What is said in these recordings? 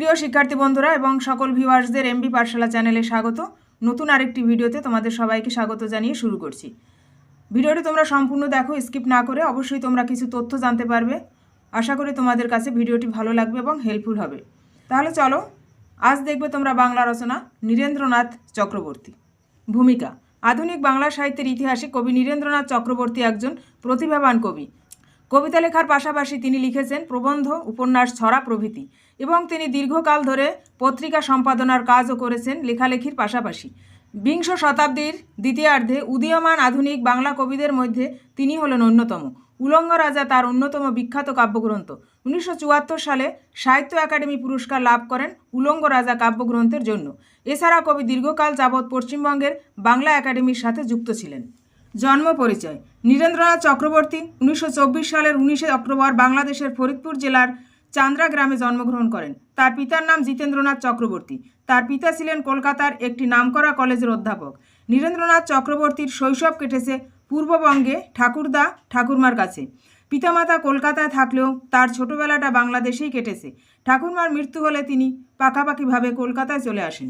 প্রিয় শিক্ষার্থী বন্ধুরা এবং সকল ভিউয়ার্সদের এমবি পাঠশালা চ্যানেলে স্বাগত। নতুন আরেকটি ভিডিওতে তোমাদের সবাইকে স্বাগত জানিয়ে শুরু করছি। ভিডিওটি তোমরা সম্পূর্ণ দেখো, স্কিপ না করে অবশ্যই তোমরা কিছু তথ্য জানতে পারবে। আশা করি তোমাদের কাছে ভিডিওটি ভালো লাগবে এবং হেল্পফুল হবে। তাহলে চলো, আজ দেখবে তোমরা বাংলা রচনা নীরেন্দ্রনাথ চক্রবর্তী। ভূমিকা, আধুনিক বাংলা সাহিত্যের ইতিহাসে কবি নীরেন্দ্রনাথ চক্রবর্তী একজন প্রতিভাবান কবি। কবিতা লেখার পাশাপাশি তিনি লিখেছেন প্রবন্ধ, উপন্যাস, ছড়া প্রভৃতি এবং তিনি দীর্ঘকাল ধরে পত্রিকা সম্পাদনার কাজও করেছেন লেখালেখির পাশাপাশি। বিংশ শতাব্দীর দ্বিতীয়ার্ধে উদীয়মান আধুনিক বাংলা কবিদের মধ্যে তিনি হলেন অন্যতম। উলঙ্গ রাজা তার অন্যতম বিখ্যাত কাব্যগ্রন্থ। উনিশশো চুয়াত্তর সালে সাহিত্য একাডেমি পুরস্কার লাভ করেন উলঙ্গ রাজা কাব্যগ্রন্থের জন্য। এছাড়া কবি দীর্ঘকাল যাবৎ পশ্চিমবঙ্গের বাংলা একাডেমির সাথে যুক্ত ছিলেন। জন্ম পরিচয়। নীরেন্দ্রনাথ চক্রবর্তী উনিশশো চব্বিশ সালের উনিশে অক্টোবর বাংলাদেশের ফরিদপুর জেলার চান্দ্রা গ্রামে জন্মগ্রহণ করেন। তার পিতার নাম জিতেন্দ্রনাথ চক্রবর্তী। তার পিতা ছিলেন কলকাতার একটি নামকরা কলেজের অধ্যাপক। নীরেন্দ্রনাথ চক্রবর্তীর শৈশব কেটেছে পূর্ববঙ্গে ঠাকুরদা ঠাকুরমার কাছে। পিতামাতা কলকাতায় থাকলেও তার ছোটবেলাটা বাংলাদেশেই কেটেছে। ঠাকুরমার মৃত্যু হলে তিনি পাকাপাকিভাবে কলকাতায় চলে আসেন।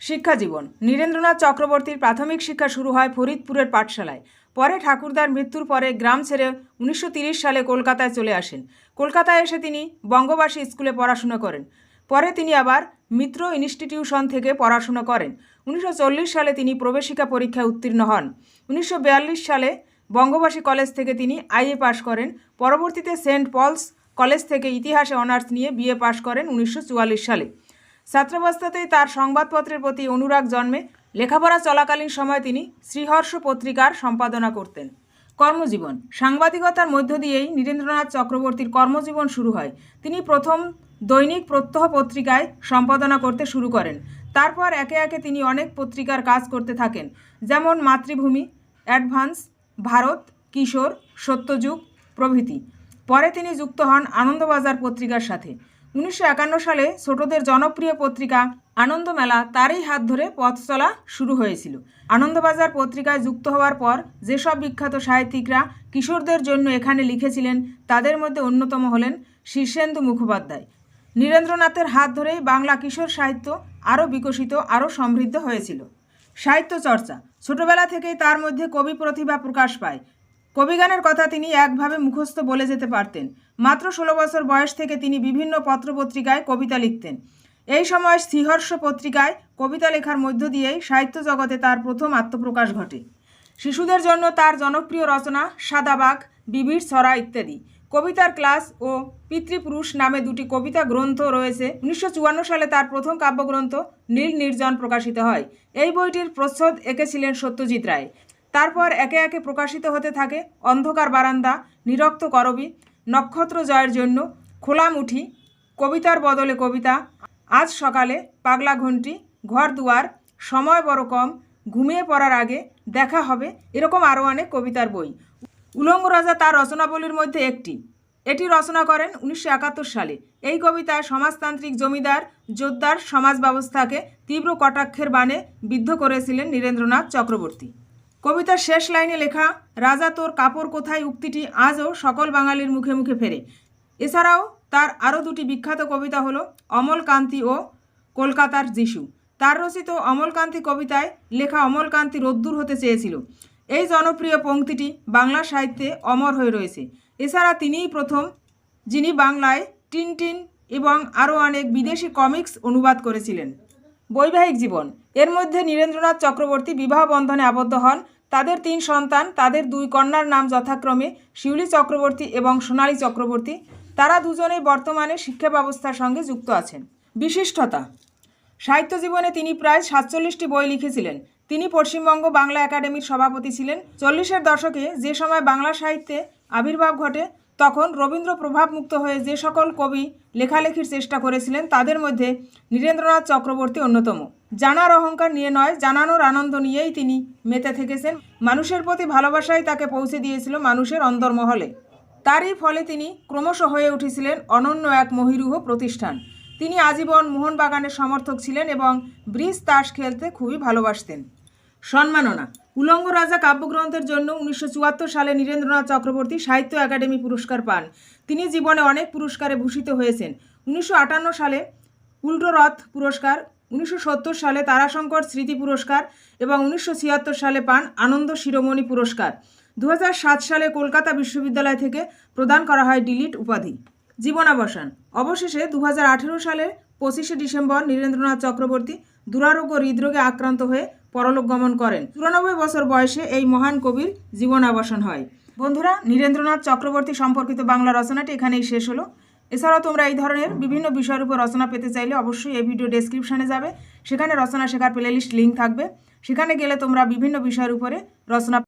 শিক্ষা জীবন। নীরেন্দ্রনাথ চক্রবর্তীর প্রাথমিক শিক্ষা শুরু হয় ফরিদপুরের পাঠশালায়। পরে ঠাকুরদার মৃত্যুর পরে গ্রাম ছেড়ে উনিশশো সালে কলকাতায় চলে আসেন। কলকাতায় এসে তিনি বঙ্গবাসী স্কুলে পড়াশোনা করেন। পরে তিনি আবার মিত্র ইনস্টিটিউশন থেকে পড়াশোনা করেন। উনিশশো চল্লিশ সালে তিনি প্রবেশিকা পরীক্ষায় উত্তীর্ণ হন। উনিশশো বিয়াল্লিশ সালে বঙ্গবাসী কলেজ থেকে তিনি আইএ পাশ করেন। পরবর্তীতে সেন্ট পলস কলেজ থেকে ইতিহাসে অনার্স নিয়ে বিএ পাশ করেন উনিশশো চুয়াল্লিশ সালে। ছাত্রাবস্থাতেই তার সংবাদপত্রের প্রতি অনুরাগ জন্মে। লেখাপড়া চলাকালীন সময় তিনি শ্রীহর্ষ পত্রিকার সম্পাদনা করতেন। কর্মজীবন। সাংবাদিকতার মধ্য দিয়েই নীরেন্দ্রনাথ চক্রবর্তীর কর্মজীবন শুরু হয়। তিনি প্রথম দৈনিক প্রত্যহ পত্রিকায় সম্পাদনা করতে শুরু করেন। তারপর একে একে তিনি অনেক পত্রিকার কাজ করতে থাকেন। যেমন মাতৃভূমি, অ্যাডভান্স, ভারত, কিশোর, সত্যযুগ, প্রভৃতি। পরে তিনি যুক্ত হন আনন্দবাজার পত্রিকার সাথে। উনিশশো একান্ন সালে ছোটদের জনপ্রিয় পত্রিকা আনন্দমেলা তারই হাত ধরে পথ চলা শুরু হয়েছিল। আনন্দবাজার পত্রিকায় যুক্ত হওয়ার পর যেসব বিখ্যাত সাহিত্যিকরা কিশোরদের জন্য এখানে লিখেছিলেন, তাদের মধ্যে অন্যতম হলেন শীর্ষেন্দু মুখোপাধ্যায়। নীরেন্দ্রনাথের হাত ধরেই বাংলা কিশোর সাহিত্য আরও বিকশিত, আরও সমৃদ্ধ হয়েছিল। সাহিত্য চর্চা, ছোটবেলা থেকেই তার মধ্যে কবি প্রতিভা প্রকাশ পায়। কবিগানের কথা তিনি একভাবে মুখস্থ বলে যেতে পারতেন। মাত্র ষোলো বছর বয়স থেকে তিনি বিভিন্ন পত্রপত্রিকায় কবিতা লিখতেন। এই সময় শ্রীহর্ষ পত্রিকায় কবিতা লেখার মধ্য দিয়েই সাহিত্য জগতে তার প্রথম আত্মপ্রকাশ ঘটে। শিশুদের জন্য তার জনপ্রিয় রচনা সাদাবাগ, বিবির ছড়া ইত্যাদি। কবিতার ক্লাস ও পিতৃপুরুষ নামে দুটি কবিতা গ্রন্থ রয়েছে। উনিশশো চুয়ান্ন সালে তার প্রথম কাব্যগ্রন্থ নীল নির্জন প্রকাশিত হয়। এই বইটির প্রচ্ছদ এঁকেছিলেন সত্যজিৎ রায়। তারপর একে একে প্রকাশিত হতে থাকে অন্ধকার বারান্দা, নিরক্ত করবি, নক্ষত্র জয়ের জন্য খোলা মুঠি কবিতার বদলে কবিতা, আজ সকালে পাগলা ঘন্টি ঘর দুয়ার, সময় বড় কম, ঘুমিয়ে পড়ার আগে দেখা হবে এরকম আরও অনেক কবিতার বই। উলঙ্গ রাজা তার রচনাবলীর মধ্যে একটি। এটি রচনা করেন উনিশশো একাত্তর সালে। এই কবিতায় সমাজতান্ত্রিক জমিদার যোদ্ধার সমাজ ব্যবস্থাকে তীব্র কটাক্ষের বাণে বিদ্ধ করেছিলেন নীরেন্দ্রনাথ চক্রবর্তী। কবিতার শেষ লাইনে লেখা, রাজা তোর কাপড় কোথায়? উক্তিটি আজও সকল বাঙালির মুখে মুখে ফেরে। এছাড়াও তার আরও দুটি বিখ্যাত কবিতা হলো, অমলকান্তি ও কলকাতার যিশু তার রচিত অমলকান্তি কবিতায় লেখা অমলকান্তি রোদ্দুর হতে চেয়েছিল। এই জনপ্রিয় পংক্তিটি বাংলা সাহিত্যে অমর হয়ে রয়েছে। এছাড়া তিনিই প্রথম, যিনি বাংলায় টিনটিন এবং আরও অনেক বিদেশি কমিক্স অনুবাদ করেছিলেন। বৈবাহিক জীবন। এর মধ্যে নীরেন্দ্রনাথ চক্রবর্তী বিবাহ বন্ধনে আবদ্ধ হন। তাদের তিন সন্তান, তাদের দুই কন্যার নাম যথাক্রমে শিউলি চক্রবর্তী এবং সোনালী চক্রবর্তী। তারা দুজনেই বর্তমানে শিক্ষা ব্যবস্থার সঙ্গে যুক্ত আছেন। বিশিষ্টতা। সাহিত্য জীবনে তিনি প্রায় সাতচল্লিশটি বই লিখেছিলেন। তিনি পশ্চিমবঙ্গ বাংলা একাডেমির সভাপতি ছিলেন। চল্লিশের দশকে যে সময় বাংলা সাহিত্যে আবির্ভাব ঘটে তখন রবীন্দ্র প্রভাবমুক্ত হয়ে যে সকল কবি লেখালেখির চেষ্টা করেছিলেন, তাদের মধ্যে নীরেন্দ্রনাথ চক্রবর্তী অন্যতম। জানার অহংকার নিয়ে নয়, জানানোর আনন্দ নিয়েই তিনি মেতে থেকেছেন। মানুষের প্রতি ভালোবাসাই তাকে পৌঁছে দিয়েছিল মানুষের অন্তর্মহলে। তারই ফলে তিনি ক্রমশ হয়ে উঠেছিলেন অনন্য এক মহিরুহ প্রতিষ্ঠান। তিনি আজীবন মোহনবাগানের সমর্থক ছিলেন এবং ব্রিজ তাস খেলতে খুবই ভালোবাসতেন। সম্মাননা। উলঙ্গ রাজা কাব্যগ্রন্থের জন্য উনিশশো চুয়াত্তর সালে নীরেন্দ্রনাথ চক্রবর্তী সাহিত্য একাডেমি পুরস্কার পান। তিনি জীবনে অনেক পুরস্কারে ভূষিত হয়েছেন। উনিশশো আটান্ন সালে উল্টো রথ পুরস্কার, উনিশশো সত্তর সালে তারাশঙ্কর স্মৃতি পুরস্কার এবং উনিশশো ছিয়াত্তর সালে পান আনন্দ শিরোমণি পুরস্কার। দু সালে কলকাতা বিশ্ববিদ্যালয় থেকে প্রদান করা হয় ডিলিট উপাধি। জীবনাবসান। অবশেষে দু সালের পঁচিশে ডিসেম্বর নীরেন্দ্রনাথ চক্রবর্তী দুরারোগ্য হৃদরোগে আক্রান্ত হয়ে পরলোক গমন করেন। চুরানব্বই বছর বয়সে এই মহান কবির জীবনাবসান হয়। বন্ধুরা, নীরেন্দ্রনাথ চক্রবর্তী সম্পর্কিত বাংলা রচনাটি এখানেই শেষ হলো। এছাড়াও তোমরা এই ধরনের বিভিন্ন বিষয়ের উপর রচনা পেতে চাইলে অবশ্যই এই ভিডিও ডেসক্রিপশনে যাবে। সেখানে রচনা শেখার প্লেলিস্ট লিঙ্ক থাকবে। সেখানে গেলে তোমরা বিভিন্ন বিষয়ের উপরে রচনা